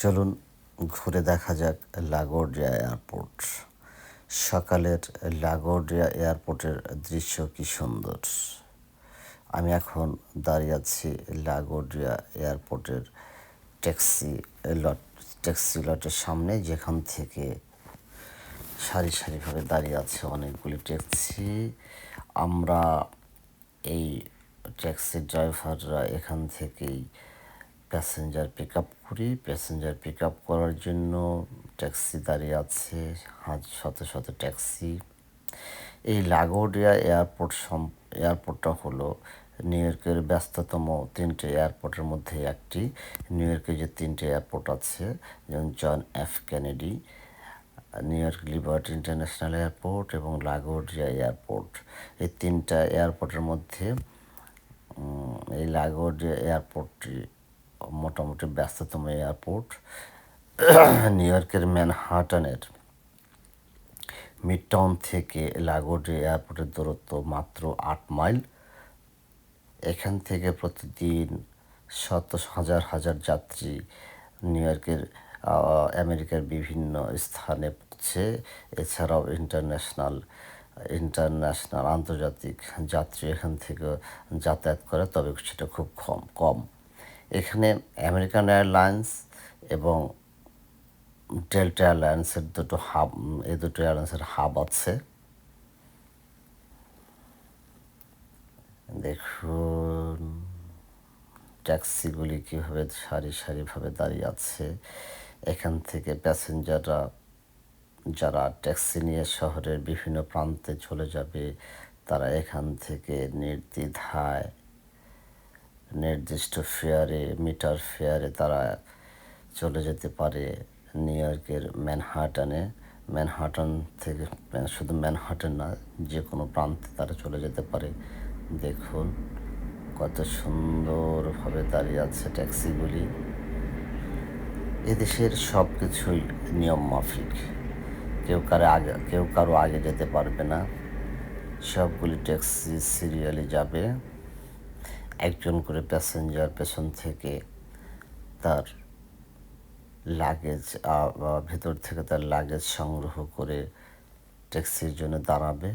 চলুন ঘুরে দেখা যাক লাগোরিয়া এয়ারপোর্ট। সকালের লাগোরিয়া এয়ারপোর্টের দৃশ্য কি সুন্দর। আমি এখন দাঁড়িয়ে আছি লাগোরিয়া এয়ারপোর্টের ট্যাক্সি লট, ট্যাক্সি লটের সামনে, যেখান থেকে সারি সারিভাবে দাঁড়িয়ে আছে অনেকগুলি ট্যাক্সি। আমরা এই ট্যাক্সির ড্রাইভাররা এখান থেকেই প্যাসেঞ্জার পিক আপ করি। প্যাসেঞ্জার পিক আপ করার জন্য ট্যাক্সি দাঁড়িয়ে আছে শত শত ট্যাক্সি। এই লাগোডিয়া এয়ারপোর্ট সম, এয়ারপোর্টটা হলো নিউ ইয়র্কের ব্যস্ততম তিনটে এয়ারপোর্টের মধ্যে একটি। নিউ ইয়র্কে যে তিনটে এয়ারপোর্ট আছে, যেমন John F Kennedy, New York Liberty International Airport এবং লাগোডিয়া এয়ারপোর্ট। এই তিনটা এয়ারপোর্টের মধ্যে এই লাগোডিয়া এয়ারপোর্টটি মোটামুটি ব্যস্ততম এয়ারপোর্ট, নিউ ইয়র্কের ম্যানহাটনের মিড টাউন থেকে লাগোডিয়া এয়ারপোর্টের দূরত্ব মাত্র আট মাইল। এখান থেকে প্রতিদিন শত হাজার হাজার যাত্রী নিউ ইয়র্কের আমেরিকার বিভিন্ন স্থানে পৌঁছে। এছাড়াও ইন্টারন্যাশনাল ইন্টারন্যাশনাল আন্তর্জাতিক যাত্রী এখান থেকে যাতায়াত করে, তবে সেটা খুব কম কম। এখানে আমেরিকান এয়ারলাইন্স এবং ডেল্টা এয়ারলাইন্সের দুটো হাব এই দুটো এয়ারলাইন্সের হাব আছে। দেখুন ট্যাক্সিগুলি কীভাবে সারি সারিভাবে দাঁড়িয়ে আছে। এখান থেকে প্যাসেঞ্জাররা যারা ট্যাক্সি নিয়ে শহরের বিভিন্ন প্রান্তে চলে যাবে, তারা এখান থেকে নির্দ্বিধায় নির্দিষ্ট ফেয়ারে, মিটার ফেয়ারে তারা চলে যেতে পারে নিউ ইয়র্কের ম্যানহাটনে। ম্যানহাটন থেকে মানে শুধু ম্যানহাটন না যে কোনো প্রান্তে তারা চলে যেতে পারে। দেখুন কত সুন্দরভাবে দাঁড়িয়ে আছে ট্যাক্সিগুলি। এদেশের সব কিছুই নিয়ম মাফিক কেউ কারও আগে, কেউ কারও আগে যেতে পারবে না। সবগুলি ট্যাক্সি সিরিয়ালে যাবে। একজন করে প্যাসেঞ্জার পেছন থেকে তার লাগেজ ভেতর থেকে তার লাগেজ সংগ্রহ করে ট্যাক্সির জন্য দাঁড়াবে।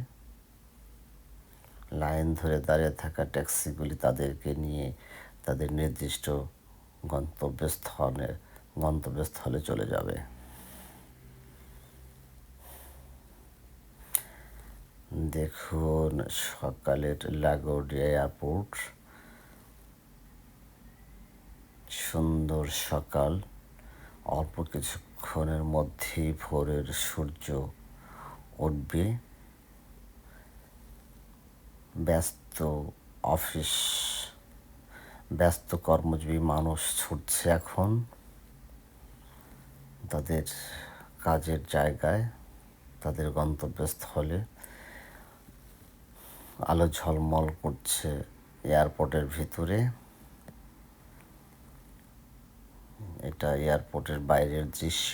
লাইন ধরে দাঁড়িয়ে থাকা ট্যাক্সিগুলি তাদেরকে নিয়ে তাদের নির্দিষ্ট গন্তব্যস্থলে গন্তব্যস্থলে চলে যাবে। দেখুন সকালের লাগোডিয়া এয়ারপোর্ট সুন্দর সকাল। অল্প কিছুক্ষণের মধ্যেই ভোরের সূর্য উঠবে। ব্যস্ত অফিস, ব্যস্ত কর্মজীবী মানুষ ছুটছে এখন তাদের কাজের জায়গায়, তাদের গন্তব্যস্থলে। আলো ঝলমল করছে এয়ারপোর্টের ভিতরে। এটা এয়ারপোর্টের বাইরের দৃশ্য।